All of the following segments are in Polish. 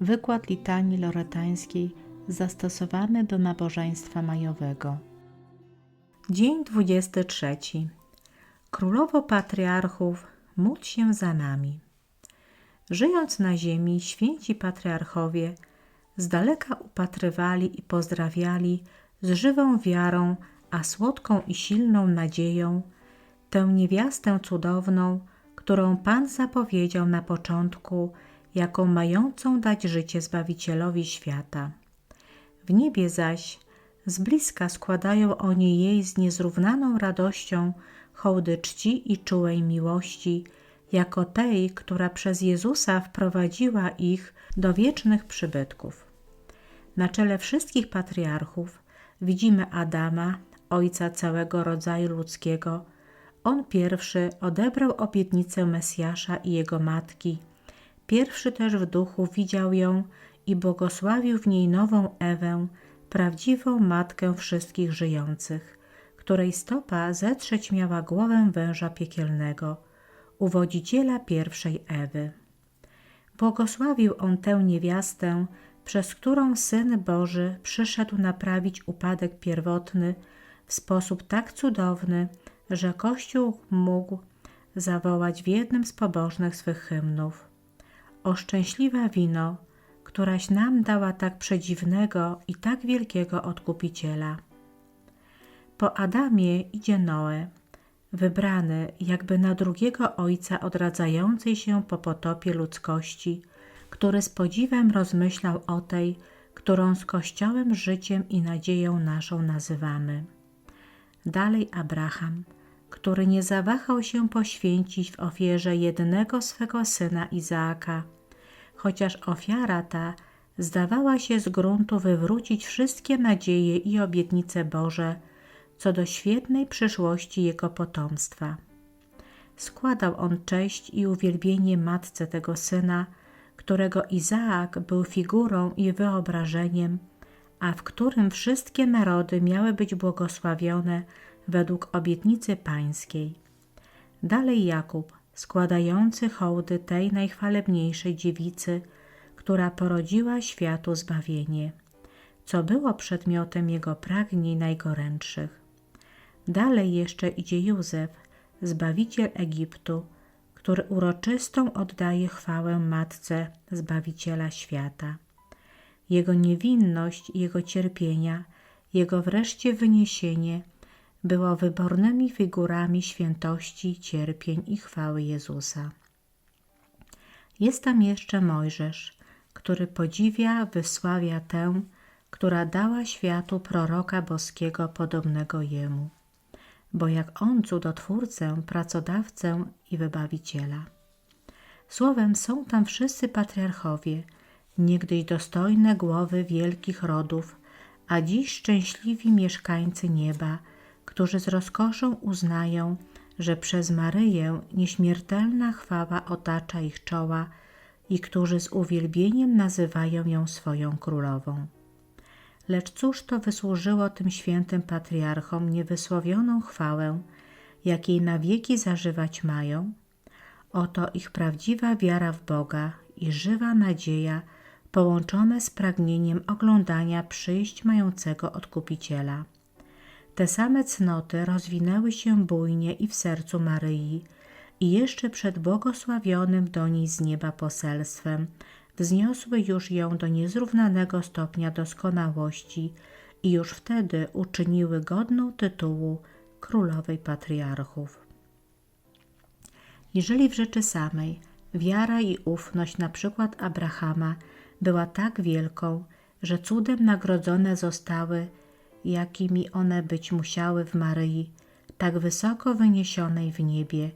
Wykład litanii loretańskiej zastosowany do nabożeństwa majowego. Dzień 23. Królowo patriarchów, módl się za nami. Żyjąc na ziemi, święci patriarchowie z daleka upatrywali i pozdrawiali z żywą wiarą, a słodką i silną nadzieją tę niewiastę cudowną, którą Pan zapowiedział na początku, jaką mającą dać życie Zbawicielowi świata. W niebie zaś z bliska składają oni jej z niezrównaną radością hołdy czci i czułej miłości, jako tej, która przez Jezusa wprowadziła ich do wiecznych przybytków. Na czele wszystkich patriarchów widzimy Adama, ojca całego rodzaju ludzkiego. On pierwszy odebrał obietnicę Mesjasza i jego matki. Pierwszy też w duchu widział ją i błogosławił w niej nową Ewę, prawdziwą matkę wszystkich żyjących, której stopa zetrzeć miała głowę węża piekielnego, uwodziciela pierwszej Ewy. Błogosławił on tę niewiastę, przez którą Syn Boży przyszedł naprawić upadek pierwotny w sposób tak cudowny, że Kościół mógł zawołać w jednym z pobożnych swych hymnów: O szczęśliwa wino, któraś nam dała tak przedziwnego i tak wielkiego odkupiciela. Po Adamie idzie Noe, wybrany jakby na drugiego ojca odradzającej się po potopie ludzkości, który z podziwem rozmyślał o tej, którą z Kościołem życiem i nadzieją naszą nazywamy. Dalej Abraham, który nie zawahał się poświęcić w ofierze jednego swego syna Izaaka, chociaż ofiara ta zdawała się z gruntu wywrócić wszystkie nadzieje i obietnice Boże co do świetnej przyszłości jego potomstwa. Składał on cześć i uwielbienie matce tego syna, którego Izaak był figurą i wyobrażeniem, a w którym wszystkie narody miały być błogosławione według obietnicy pańskiej. Dalej Jakub, składający hołdy tej najchwalebniejszej dziewicy, która porodziła światu zbawienie, co było przedmiotem jego pragnień najgorętszych. Dalej jeszcze idzie Józef, zbawiciel Egiptu, który uroczystą oddaje chwałę matce Zbawiciela świata. Jego niewinność jego cierpienia, jego wreszcie wyniesienie było wybornymi figurami świętości, cierpień i chwały Jezusa. Jest tam jeszcze Mojżesz, który podziwia, wysławia tę, która dała światu proroka boskiego podobnego jemu bo jak On cudotwórcę, pracodawcę i wybawiciela. Słowem są tam wszyscy patriarchowie, niegdyś dostojne głowy wielkich rodów, a dziś szczęśliwi mieszkańcy nieba, którzy z rozkoszą uznają, że przez Maryję nieśmiertelna chwała otacza ich czoła i którzy z uwielbieniem nazywają ją swoją królową. Lecz cóż to wysłużyło tym świętym patriarchom niewysłowioną chwałę, jakiej na wieki zażywać mają? Oto ich prawdziwa wiara w Boga i żywa nadzieja połączone z pragnieniem oglądania przyjść mającego Odkupiciela. Te same cnoty rozwinęły się bujnie i w sercu Maryi i jeszcze przed błogosławionym do niej z nieba poselstwem wzniosły już ją do niezrównanego stopnia doskonałości i już wtedy uczyniły godną tytułu królowej patriarchów. Jeżeli w rzeczy samej wiara i ufność na przykład Abrahama była tak wielką, że cudem nagrodzone zostały, jakimi one być musiały w Maryi, tak wysoko wyniesionej w niebie,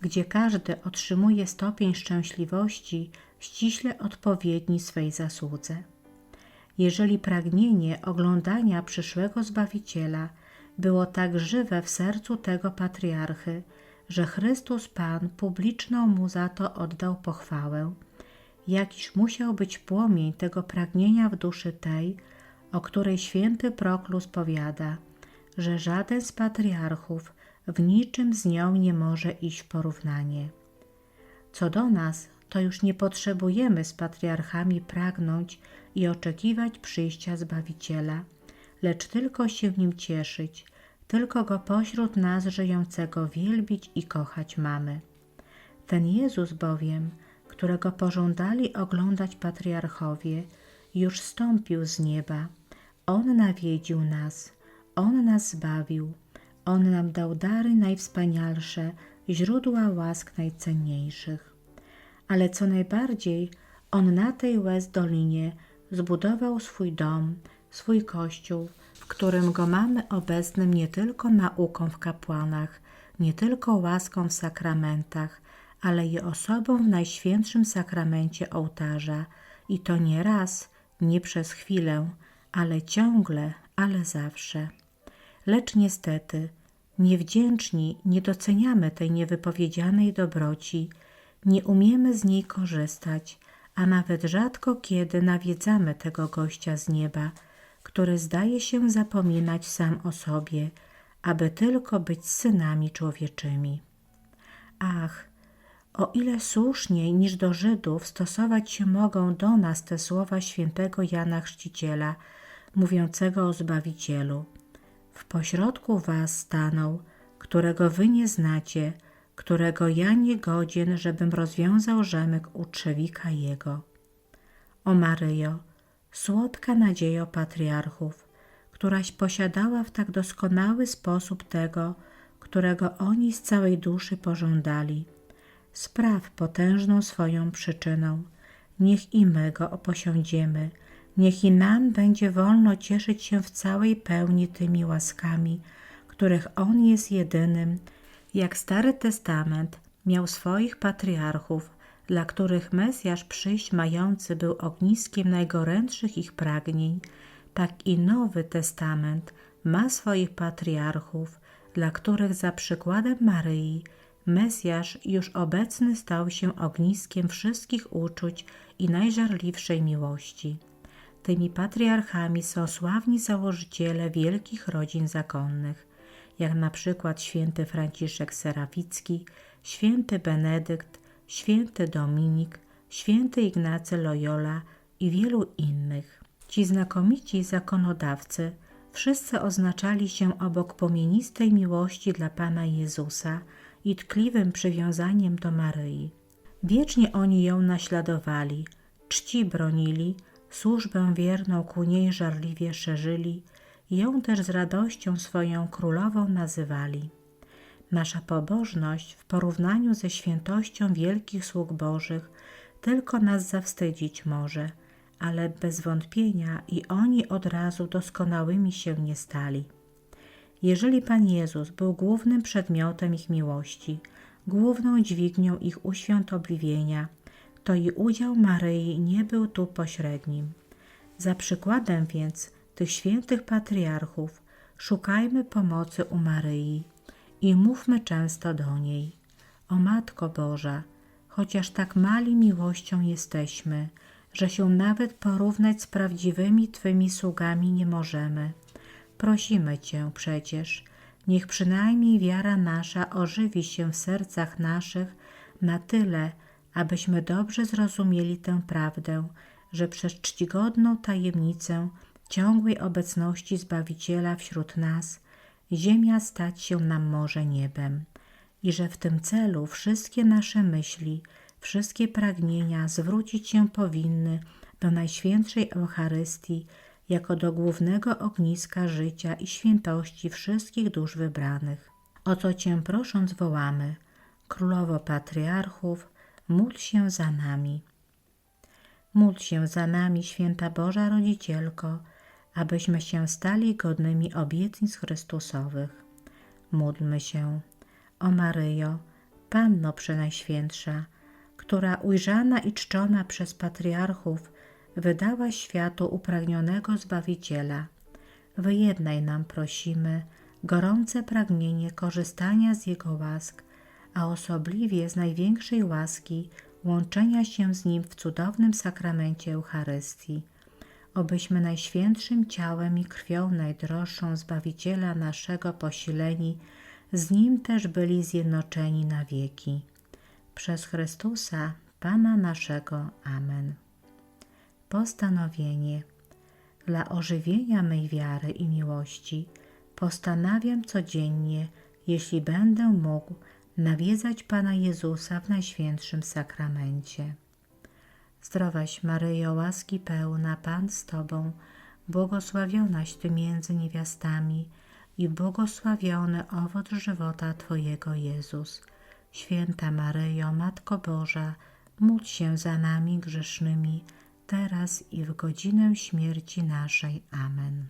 gdzie każdy otrzymuje stopień szczęśliwości ściśle odpowiedni swej zasłudze. Jeżeli pragnienie oglądania przyszłego Zbawiciela było tak żywe w sercu tego patriarchy, że Chrystus Pan publiczną mu za to oddał pochwałę, jakiż musiał być płomień tego pragnienia w duszy tej, o której święty Proklus powiada, że żaden z patriarchów w niczym z nią nie może iść w porównanie. Co do nas, to już nie potrzebujemy z patriarchami pragnąć i oczekiwać przyjścia Zbawiciela, lecz tylko się nim cieszyć, tylko go pośród nas żyjącego wielbić i kochać mamy. Ten Jezus bowiem, którego pożądali oglądać patriarchowie, już stąpił z nieba. On nawiedził nas, On nas zbawił, On nam dał dary najwspanialsze, źródła łask najcenniejszych. Ale co najbardziej, On na tej łez dolinie zbudował swój dom, swój kościół, w którym go mamy obecnym nie tylko nauką w kapłanach, nie tylko łaską w sakramentach, ale i osobą w najświętszym sakramencie ołtarza i to nie raz, nie przez chwilę, ale ciągle, ale zawsze. Lecz niestety, niewdzięczni nie doceniamy tej niewypowiedzianej dobroci, nie umiemy z niej korzystać, a nawet rzadko kiedy nawiedzamy tego gościa z nieba, który zdaje się zapominać sam o sobie, aby tylko być synami człowieczymi. Ach, o ile słuszniej niż do Żydów stosować się mogą do nas te słowa świętego Jana Chrzciciela, mówiącego o Zbawicielu. W pośrodku was stanął, którego wy nie znacie, którego ja nie godzien, żebym rozwiązał rzemek u trzewika jego. O Maryjo, słodka nadziejo patriarchów, któraś posiadała w tak doskonały sposób tego, którego oni z całej duszy pożądali. Spraw potężną swoją przyczyną, niech i my go niech i nam będzie wolno cieszyć się w całej pełni tymi łaskami, których On jest jedynym, jak Stary Testament miał swoich patriarchów, dla których Mesjasz przyjść mający był ogniskiem najgorętszych ich pragnień, tak i Nowy Testament ma swoich patriarchów, dla których za przykładem Maryi Mesjasz już obecny stał się ogniskiem wszystkich uczuć i najżarliwszej miłości. Tymi patriarchami są sławni założyciele wielkich rodzin zakonnych, jak na przykład święty Franciszek Seraficki, święty Benedykt, święty Dominik, święty Ignacy Loyola i wielu innych. Ci znakomici zakonodawcy wszyscy oznaczali się obok płomienistej miłości dla Pana Jezusa i tkliwym przywiązaniem do Maryi. Wiecznie oni ją naśladowali, czci bronili, służbę wierną ku niej żarliwie szerzyli, ją też z radością swoją królową nazywali. Nasza pobożność w porównaniu ze świętością wielkich sług Bożych tylko nas zawstydzić może, ale bez wątpienia i oni od razu doskonałymi się nie stali. Jeżeli Pan Jezus był głównym przedmiotem ich miłości, główną dźwignią ich uświątobliwienia, to i udział Maryi nie był tu pośrednim. Za przykładem więc tych świętych patriarchów szukajmy pomocy u Maryi i mówmy często do niej. O Matko Boża, chociaż tak mali miłością jesteśmy, że się nawet porównać z prawdziwymi Twymi sługami nie możemy. Prosimy Cię przecież, niech przynajmniej wiara nasza ożywi się w sercach naszych na tyle, abyśmy dobrze zrozumieli tę prawdę, że przez czcigodną tajemnicę ciągłej obecności Zbawiciela wśród nas ziemia stać się nam może niebem i że w tym celu wszystkie nasze myśli, wszystkie pragnienia zwrócić się powinny do Najświętszej Eucharystii jako do głównego ogniska życia i świętości wszystkich dusz wybranych. O co Cię prosząc wołamy, Królowo Patriarchów, módl się za nami. Módl się za nami, Święta Boża Rodzicielko, abyśmy się stali godnymi obietnic Chrystusowych. Módlmy się, o Maryjo, Panno Przenajświętsza, która ujrzana i czczona przez patriarchów wydała światu upragnionego Zbawiciela, wyjednaj nam, prosimy, gorące pragnienie korzystania z Jego łask, a osobliwie z największej łaski łączenia się z Nim w cudownym sakramencie Eucharystii, obyśmy najświętszym ciałem i krwią najdroższą Zbawiciela naszego posileni, z Nim też byli zjednoczeni na wieki. Przez Chrystusa, Pana naszego. Amen. Postanowienie dla ożywienia mej wiary i miłości postanawiam codziennie, jeśli będę mógł, nawiedzać Pana Jezusa w Najświętszym Sakramencie. Zdrowaś Maryjo, łaski pełna, Pan z Tobą, błogosławionaś Ty między niewiastami i błogosławiony owoc żywota Twojego Jezus. Święta Maryjo, Matko Boża, módl się za nami grzesznymi, teraz i w godzinę śmierci naszej. Amen.